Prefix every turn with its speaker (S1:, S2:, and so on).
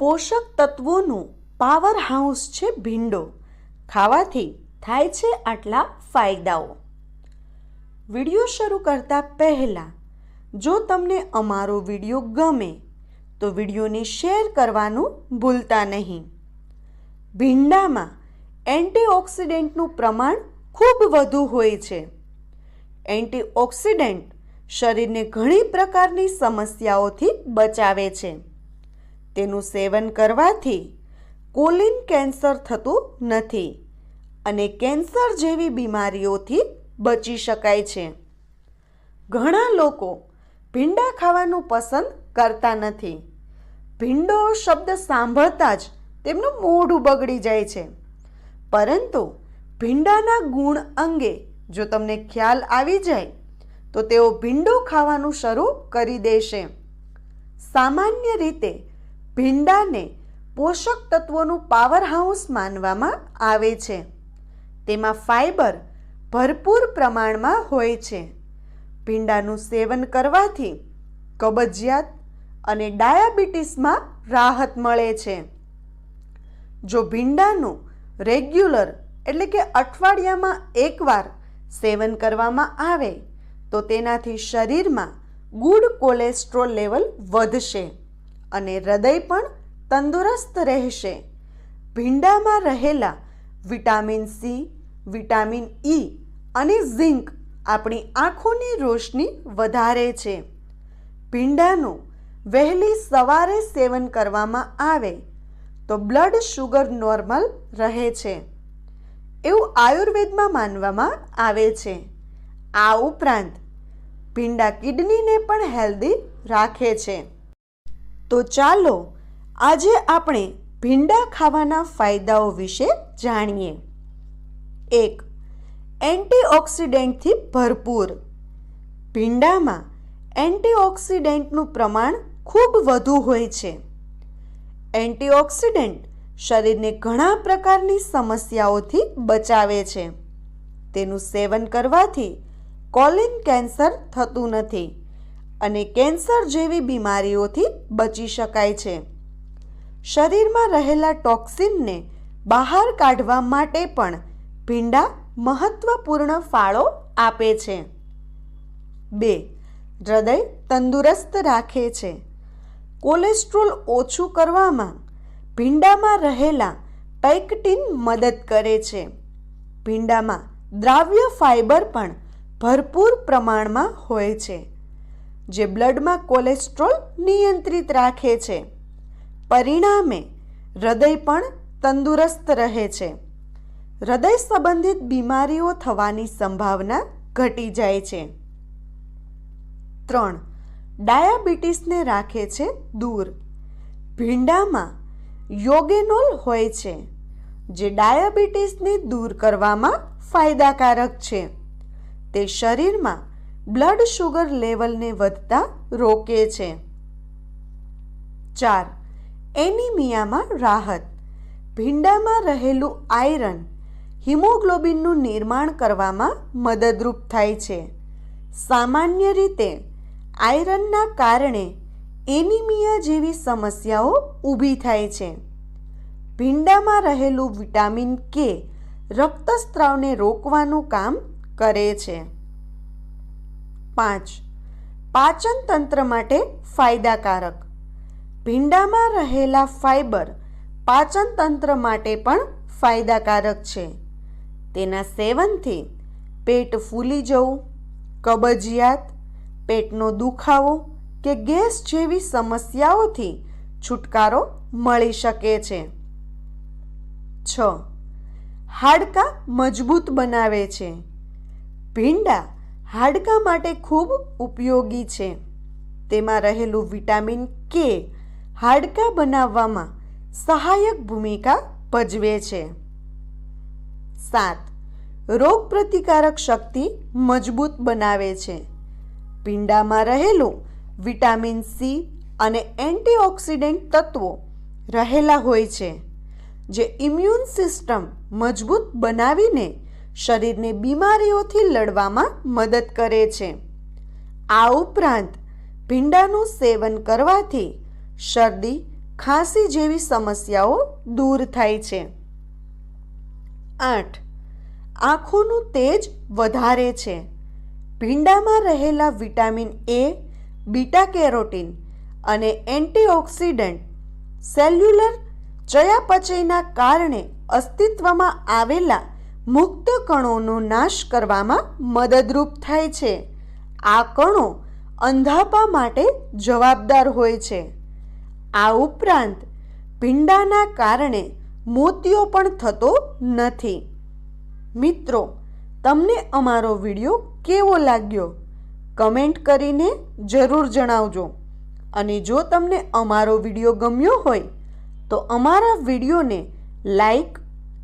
S1: પોષક તત્વોનું power house છે ભીંડો. ખાવાથી થાય છે આટલા ફાયદાઓ. વીડિયો શરૂ કરતા પહેલાં, જો તમને અમારો વીડિયો ગમે, તો વિડીયોને શેર કરવાનું ભૂલતા નહીં. ભીંડામાં એન્ટીઓક્સિડન્ટનું પ્રમાણ ખૂબ વધુ હોય છે. એન્ટીઓક્સિડન્ટ શરીરને ઘણી પ્રકારની સમસ્યાઓથી બચાવે છે. તેનું સેવન કરવાથી કોલિન કેન્સર થતું નથી અને કેન્સર જેવી બીમારીઓથી બચી શકાય છે. ઘણા લોકો ભીંડા ખાવાનું પસંદ કરતા નથી. ભીંડો શબ્દ સાંભળતા જ તેમનું મોઢું બગડી જાય છે. પરંતુ ભીંડાના ગુણ અંગે જો તમને ખ્યાલ આવી જાય, તો તેઓ ભીંડો ખાવાનું શરૂ કરી દેશે. સામાન્ય રીતે ભીંડાને પોષક તત્વોનું પાવર હાઉસ માનવામાં આવે છે. તેમાં ફાઈબર ભરપૂર પ્રમાણમાં હોય છે. ભીંડાનું સેવન કરવાથી કબજિયાત અને ડાયાબિટીસમાં રાહત મળે છે. જો ભીંડાનું રેગ્યુલર એટલે કે અઠવાડિયામાં એકવાર સેવન કરવામાં આવે, તો તેનાથી શરીરમાં ગુડ કોલેસ્ટ્રોલ લેવલ વધશે. અને હૃદય પણ તંદુરસ્ત રહેશે. ભીંડામાં રહેલા વિટામિન સી, વિટામિન ઈ અને ઝિંક આપણી આંખોની રોશની વધારે છે. ભીંડાનું વહેલી સવારે સેવન કરવામાં આવે તો બ્લડ શુગર નોર્મલ રહે છે. એવું આયુર્વેદમાં માનવામાં આવે છે. આ ઉપરાંત ભીંડા કિડનીને પણ હેલ્ધી રાખે છે. તો ચાલો આજે આપણે ભીંડા ખાવાના ફાયદાઓ વિશે જાણીએ. એક, એન્ટીઓક્સિડન્ટથી ભરપૂર. ભીંડામાં એન્ટીઓક્સિડન્ટનું પ્રમાણ ખૂબ વધુ હોય છે. એન્ટીઓક્સિડન્ટ શરીરને ઘણા પ્રકારની સમસ્યાઓથી બચાવે છે. તેનું સેવન કરવાથી કોલિન કેન્સર થતું નથી. અને કેન્સર જેવી બીમારીઓથી બચી શકાય છે. શરીરમાં રહેલા ટોક્સિનને બહાર કાઢવા માટે પણ ભીંડા મહત્વપૂર્ણ ફાળો આપે છે. બે, હૃદય તંદુરસ્ત રાખે છે. કોલેસ્ટ્રોલ ઓછું કરવામાં ભીંડામાં રહેલા પેક્ટિન મદદ કરે છે. ભીંડામાં દ્રાવ્ય ફાઇબર પણ ભરપૂર પ્રમાણમાં હોય છે. જે બ્લડમાં કોલેસ્ટ્રોલ નિયંત્રિત રાખે છે. પરિણામે, હૃદય પણ તંદુરસ્ત રહે છે. હૃદય સંબંધિત બીમારીઓ થવાની સંભાવના ઘટી જાય છે. ત્રણ, ડાયાબિટીસને રાખે છે દૂર. ભીંડામાં યોગેનોલ હોય છે, જે ડાયાબિટીસને દૂર કરવામાં ફાયદાકારક છે. તે શરીરમાં બ્લડ શુગર લેવલને વધતા રોકે છે. ચાર, એનિમિયામાં રાહત. ભીંડામાં રહેલું આયરન હિમોગ્લોબિનનું નિર્માણ કરવામાં મદદરૂપ થાય છે. સામાન્ય રીતે, આયરનના કારણે એનિમિયા જેવી સમસ્યાઓ ઊભી થાય છે. ભીંડામાં રહેલું વિટામિન કે રક્તસ્ત્રાવને રોકવાનું કામ કરે છે. પાંચ. પાચન તંત્ર માટે ફાયદાકારક. ભીંડામાં રહેલા ફાઈબર પાચન તંત્ર માટે પણ ફાયદાકારક છે. તેના સેવનથી પેટ ફૂલી જવું, કબજિયાત, પેટનો દુખાવો કે ગેસ જેવી સમસ્યાઓથી છુટકારો મળી શકે છે. છ. હાડકાં મજબૂત બનાવે છે. ભીંડા હાડકાં માટે ખૂબ ઉપયોગી છે. તેમાં રહેલું વિટામિન કે હાડકાં બનાવવામાં સહાયક ભૂમિકા ભજવે છે. સાત રોગ પ્રતિકારક શક્તિ મજબૂત બનાવે છે. પિંડામાં રહેલું વિટામિન સી અને એન્ટીઓક્સિડન્ટ તત્વો રહેલા હોય છે, જે ઇમ્યુન સિસ્ટમ મજબૂત બનાવીને શરીરને બીમારીઓથી લડવામાં મદદ કરે છે. આ ઉપરાંત ભીંડાનું સેવન કરવાથી શરદી, ખાંસી જેવી સમસ્યાઓ દૂર થાય છે. આઠ. આંખોનું તેજ વધારે છે. ભીંડામાં રહેલા વિટામિન એ, બીટા કેરોટીન અને એન્ટીઓક્સિડન્ટ સેલ્યુલર ચયાપચયના કારણે અસ્તિત્વમાં આવેલા મુક્ત કણોનો નાશ કરવામાં મદદરૂપ થાય છે. આ કણો અંધાપા માટે જવાબદાર હોય છે. આ ઉપરાંત, ભીંડાના કારણે મોતિયો પણ થતો નથી. મિત્રો, તમને અમારો વીડિયો કેવો લાગ્યો? કમેન્ટ કરીને જરૂર જણાવજો. અને જો તમને અમારો વીડિયો ગમ્યો હોય, તો અમારા વિડીયોને લાઈક